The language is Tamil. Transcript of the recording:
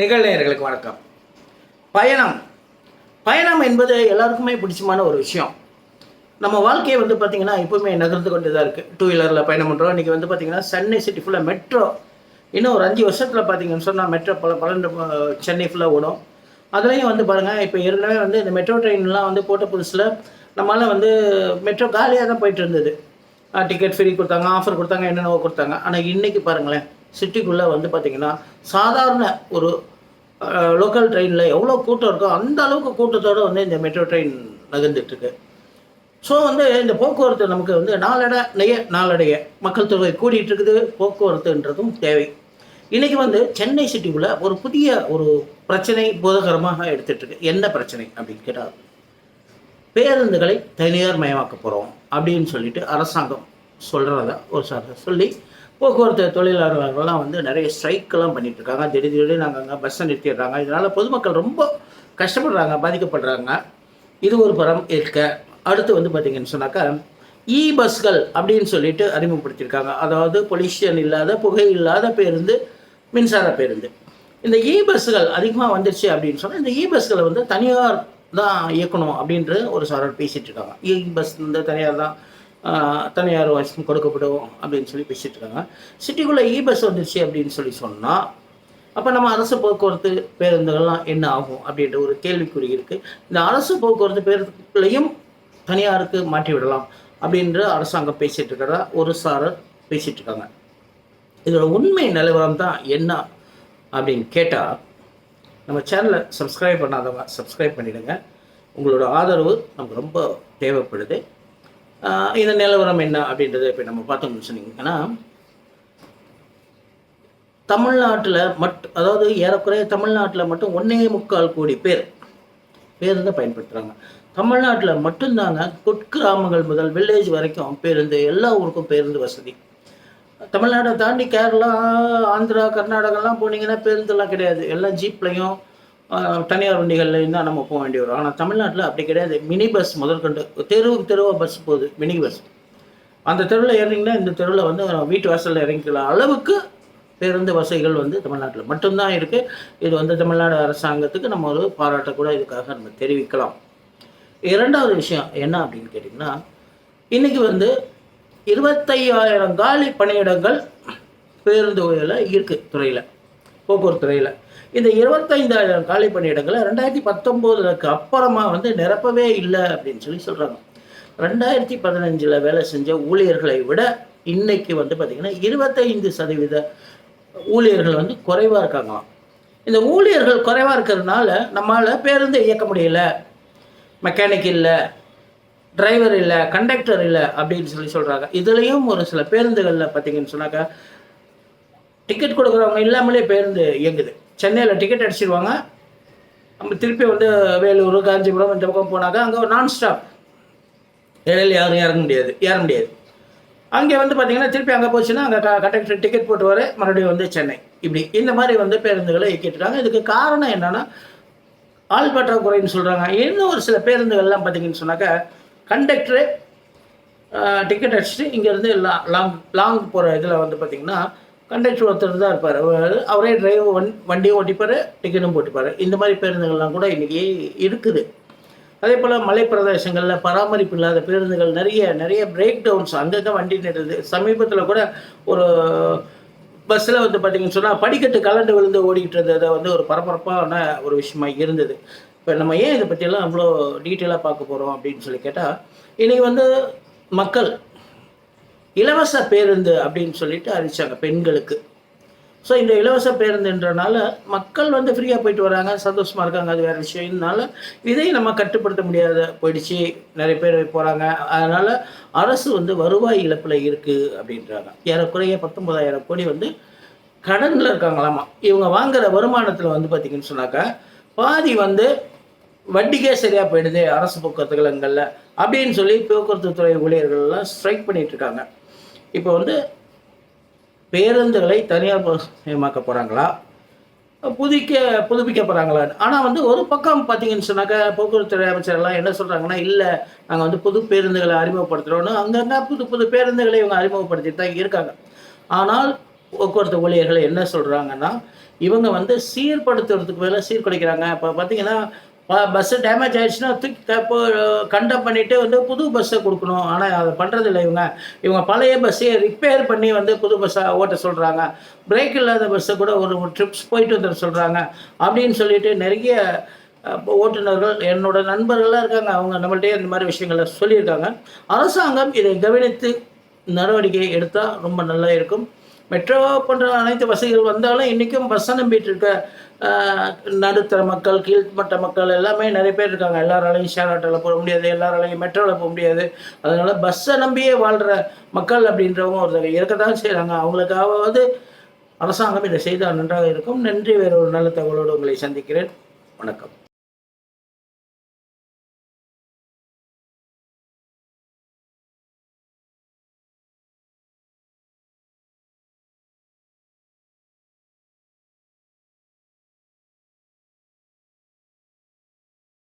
நிகழ்நேயர்களுக்கு வணக்கம். பயணம். பயணம் என்பது எல்லாருக்குமே பிடிச்சமான ஒரு விஷயம். நம்ம வாழ்க்கையை வந்து பார்த்திங்கன்னா எப்பவுமே நகர்ந்து கொண்டு தான் இருக்குது டூ வீலரில் பயணம் பண்ணுறோம் இன்றைக்கி வந்து பார்த்திங்கன்னா சென்னை சிட்டி ஃபுல்லாக மெட்ரோ இன்னும் ஒரு அஞ்சு வருஷத்தில் பார்த்தீங்கன்னு சொன்னால் மெட்ரோ பல பன்னெண்டு சென்னை ஃபுல்லாக ஓடும். அதுலேயும் வந்து பாருங்கள் இப்போ ஏற்கனவே வந்து இந்த மெட்ரோ ட்ரெயின்லாம் வந்து போட்ட புதுசில் நம்மளால் வந்து மெட்ரோ காலியாக தான் போயிட்டு இருந்தது. டிக்கெட் ஃப்ரீ கொடுத்தாங்க ஆஃபர் கொடுத்தாங்க என்னென்னவோ கொடுத்தாங்க. ஆனால் இன்றைக்கி பாருங்களேன் சிட்டிக்குள்ளே வந்து பார்த்திங்கன்னா சாதாரண ஒரு லோக்கல் ட்ரெயினில் எவ்வளோ கூட்டம் இருக்கோ அந்த அளவுக்கு கூட்டத்தோடு வந்து இந்த மெட்ரோ ட்ரெயின் நகர்ந்துட்டுருக்கு. ஸோ வந்து இந்த போக்குவரத்து நமக்கு வந்து நாளடைய நாளடைய மக்கள் தொகை கூடிட்டு இருக்குது போக்குவரத்துன்றதும் தேவை. இன்றைக்கி வந்து சென்னை சிட்டிக்குள்ளே ஒரு புதிய ஒரு பிரச்சனை போதகரமாக எடுத்துகிட்ருக்கு என்ன பிரச்சனை அப்படின்னு கேட்டால் பேருந்துகளை தனியார் மயமாக்க போகிறோம் அப்படின்னு சொல்லிட்டு அரசாங்கம் சொல்கிறத ஒரு சார் சொல்லி போக்குவரத்து தொழிலாளர்கள்லாம் வந்து நிறைய ஸ்ட்ரைக்கெல்லாம் பண்ணிட்டு இருக்காங்க திடீர் திடீர்னு நாங்கள் அங்கே பஸ்ஸை நிறுத்திடுறாங்க. இதனால் பொதுமக்கள் ரொம்ப கஷ்டப்படுறாங்க பாதிக்கப்படுறாங்க. இது ஒரு புறம் இருக்க. அடுத்து வந்து பார்த்தீங்கன்னு சொன்னாக்கா இ பஸ்கள் அப்படின்னு சொல்லிட்டு அறிமுகப்படுத்தியிருக்காங்க. அதாவது பொல்யூஷன் இல்லாத புகை இல்லாத பேருந்து மின்சார பேருந்து. இந்த இ பஸ்ஸுகள் அதிகமாக வந்துருச்சு அப்படின்னு சொன்னால் இந்த இ பஸ்களை வந்து தனியார் தான் இயக்கணும் அப்படின்ற ஒரு சாரர் பேசிகிட்டு இருக்காங்க. இ பஸ் வந்து தனியார் தான் தனியார் வாய்ஸும் கொடுக்கப்படும் அப்படின்னு சொல்லி பேசிகிட்டு இருக்காங்க. சிட்டிக்குள்ளே இ பஸ் வந்துருச்சு அப்படின்னு சொல்லி சொன்னால் அப்போ நம்ம அரசு போக்குவரத்து பேருந்துகள்லாம் என்ன ஆகும் அப்படின்ற ஒரு கேள்விக்குறி இருக்குது இந்த அரசு போக்குவரத்து பேருந்துகளையும் தனியாருக்கு மாற்றி விடலாம் அப்படின்ற அரசாங்கம் பேசிகிட்டு இருக்கிறதா ஒரு சாரர் பேசிகிட்டு இருக்காங்க. இதோட உண்மை நிலவரம் தான் என்ன அப்படின்னு கேட்டால் நம்ம சேனலை சப்ஸ்கிரைப் பண்ணாதவங்க சப்ஸ்கிரைப் பண்ணிவிடுங்க உங்களோட ஆதரவு நமக்கு ரொம்ப தேவைப்படுது. இந்த நிலவரம் என்ன அப்படின்றத இப்போ நம்ம பார்த்தோம்னு சொன்னீங்கன்னா தமிழ்நாட்டில் மட் அதாவது ஏறக்குறைய தமிழ்நாட்டில் மட்டும் ஒன்றே முக்கால் கோடி பேர் பேருந்தை பயன்படுத்துகிறாங்க தமிழ்நாட்டில் மட்டும்தாங்க குட்கிராமங்கள் முதல் வில்லேஜ் வரைக்கும் பேருந்து எல்லா ஊருக்கும் பேருந்து வசதி. தமிழ்நாட்டை தாண்டி கேரளா ஆந்திரா கர்நாடகாலாம் போனீங்கன்னா பேருந்துலாம் கிடையாது. எல்லாம் ஜீப்லையும் தனியார் வண்டிகளில் தான் நம்ம போக வேண்டி வரும். ஆனால் தமிழ்நாட்டில் அப்படி கிடையாது. மினி பஸ் முதற்கொண்டு தெருவுக்கு தெருவாக பஸ் போகுது மினி பஸ். அந்த தெருவில் இறங்கிங்கன்னா இந்த தெருவில் வந்து வீட்டு வாசலில் இறங்கிக்கலாம். அளவுக்கு பேருந்து வசதிகள் வந்து தமிழ்நாட்டில் மட்டும்தான் இருக்குது இது வந்து தமிழ்நாடு அரசாங்கத்துக்கு நம்ம ஒரு பாராட்ட கூட இதுக்காக நம்ம தெரிவிக்கலாம். இரண்டாவது விஷயம் என்ன அப்படின்னு கேட்டிங்கன்னா இன்றைக்கி வந்து இருபத்தையாயிரம் காலி பணியிடங்கள் பேருந்து இருக்குது துறையில் போக்குவரத்து துறையில். இந்த இருபத்தைந்தாயிரம் காலி பணியிடங்களை ரெண்டாயிரத்தி பத்தொம்போதுக்கு அப்புறமா வந்து நிரப்பவே இல்லை அப்படின்னு சொல்லி சொல்கிறாங்க ரெண்டாயிரத்தி பதினஞ்சில் வேலை செஞ்ச ஊழியர்களை விட இன்னைக்கு வந்து பார்த்திங்கன்னா இருபத்தைந்து சதவீத ஊழியர்கள் வந்து குறைவாக இருக்காங்களாம். இந்த ஊழியர்கள் குறைவாக இருக்கிறதுனால நம்மளால் பேருந்து இயக்க முடியல. மெக்கானிக் இல்லை டிரைவர் இல்லை கண்டக்டர் இல்லை அப்படின்னு சொல்லி சொல்கிறாங்க இதுலேயும் ஒரு சில பேருந்துகளில் பார்த்தீங்கன்னு சொன்னாக்கா டிக்கெட் கொடுக்குறவங்க இல்லாமலே பேருந்து இயங்குது. சென்னையில் டிக்கெட் அடிச்சிருவாங்க. நம்ம திருப்பி வந்து வேலூர் காஞ்சிபுரம் இந்த பக்கம் போனாக்கா அங்கே ஒரு நான் ஸ்டாப் இடையில யாரும் இறங்க முடியாது ஏற முடியாது. அங்கே வந்து பார்த்தீங்கன்னா திருப்பி அங்கே போச்சுன்னா அங்கே கண்டக்டர் டிக்கெட் போட்டு வர மறுபடியும் வந்து சென்னை. இப்படி இந்த மாதிரி வந்து பேருந்துகளை இயக்கிட்டுருக்காங்க. இதுக்கு காரணம் என்னென்னா ஆள் பற்றாக்குறைன்னு சொல்கிறாங்க இன்னும் ஒரு சில பேருந்துகள்லாம் பார்த்தீங்கன்னு சொன்னாக்கா கண்டக்டரு டிக்கெட் அடிச்சுட்டு இங்கேருந்து லாங் லாங் போகிற இதில் வந்து பார்த்திங்கன்னா கண்டக்டர் ஒருத்தர் தான் இருப்பார். அவரே டிரைவர் வண் வண்டியும் ஓட்டிப்பார் டிக்கெட்டும் போட்டுப்பார். இந்த மாதிரி பேருந்துகள்லாம் கூட இன்றைக்கி இருக்குது. அதே போல் மலை பிரதேசங்களில் பராமரிப்பு இல்லாத பேருந்துகள் நிறைய நிறைய பிரேக் டவுன்ஸ் அங்கங்கே வண்டி நிறுது சமீபத்தில் கூட ஒரு பஸ்ஸில் வந்து பார்த்தீங்கன்னு சொன்னால் படிக்கட்டு கலண்டு விழுந்து ஓடிக்கிட்டு இருந்ததை. வந்து ஒரு பரபரப்பான ஒரு விஷயமா இருந்தது. இப்போ நம்ம ஏன் இதை பற்றியெல்லாம் அவ்வளோ டீட்டெயிலாக பார்க்க போகிறோம் அப்படின்னு சொல்லி கேட்டால் இன்றைக்கி வந்து மக்கள் இலவச பேருந்து அப்படின்னு சொல்லிட்டு அறிவிச்சாங்க பெண்களுக்கு. ஸோ இந்த இலவச பேருந்துன்றனால மக்கள் வந்து ஃப்ரீயாக போயிட்டு வராங்க சந்தோஷமாக இருக்காங்க அது வேறு விஷயம்னால இதை நம்ம கட்டுப்படுத்த முடியாத போயிடுச்சு. நிறைய பேர் போகிறாங்க அதனால் அரசு வந்து வருவாய் இழப்பில் இருக்குது அப்படின்றாங்க. ஏறக்குறைய பத்தொன்பதாயிரம் கோடி வந்து கடனில் இருக்காங்களாமா. இவங்க வாங்குற வருமானத்தில் வந்து பார்த்திங்கன்னு சொன்னாக்கா பாதி வந்து வட்டிக்கே சரியாக போயிடுது அரசு போக்குவரத்து கழகங்களில் அப்படின்னு சொல்லி போக்குவரத்து துறை ஊழியர்கள்லாம் ஸ்ட்ரைக் பண்ணிகிட்டு இருக்காங்க. இப்போ வந்து பேருந்துகளை தனியார் மயமாக்க போகிறாங்களா புதுக்க புதுப்பிக்க போகிறாங்களா ஆனால் வந்து ஒரு பக்கம் பார்த்தீங்கன்னு சொன்னாக்கா போக்குவரத்துறை அமைச்சர்லாம் என்ன சொல்கிறாங்கன்னா இல்லை நாங்கள் வந்து புது பேருந்துகளை அறிமுகப்படுத்துகிறோன்னு அங்கங்கே புது புது பேருந்துகளை இவங்க அறிமுகப்படுத்திட்டு தான் இருக்காங்க. ஆனால் போக்குவரத்து ஊழியர்கள் என்ன சொல்கிறாங்கன்னா இவங்க வந்து சீர்படுத்துறதுக்கு மேலே சீர்குலைக்கிறாங்க. இப்போ பார்த்தீங்கன்னா பஸ்ஸு டேமேஜ் ஆயிடுச்சுன்னா தூக்கி தப்போ இப்போ கண்டம் வந்து புது பஸ்ஸை கொடுக்கணும். ஆனால் அதை பண்ணுறதில்ல இவங்க. இவங்க பழைய பஸ்ஸையே ரிப்பேர் பண்ணி வந்து புது பஸ்ஸை ஓட்ட சொல்கிறாங்க பிரேக் இல்லாத பஸ்ஸை கூட ஒரு ட்ரிப்ஸ் போயிட்டு வந்துட சொல்கிறாங்க அப்படின்னு சொல்லிட்டு நிறைய ஓட்டுநர்கள் என்னோட நண்பர்களாக இருக்காங்க. அவங்க நம்மள்ட்டே இந்த மாதிரி விஷயங்களை சொல்லியிருக்காங்க. அரசாங்கம் இதை கவனித்து நடவடிக்கை எடுத்தால் ரொம்ப நல்லா இருக்கும். மெட்ரோ போன்ற அனைத்து வசதிகள் வந்தாலும் இன்றைக்கும் பஸ்ஸை நம்பிட்டு இருக்க நடுத்தர மக்கள் கீழ்மட்ட மக்கள் எல்லாமே நிறைய பேர் இருக்காங்க. எல்லாராலையும் ஷேர் ஆட்டோவில் போக முடியாது எல்லாராலையும் மெட்ரோவில் போக முடியாது. அதனால் பஸ்ஸை நம்பியே வாழ்கிற மக்கள் அப்படின்றவங்க ஒருத்தர் இருக்கத்தான் செய்கிறாங்க அவங்களுக்காவது அரசாங்கம் இதை செய்தால் நன்றாக இருக்கும். நன்றி வேறு ஒரு நல்ல தகவலோடு உங்களை சந்திக்கிறேன். வணக்கம்.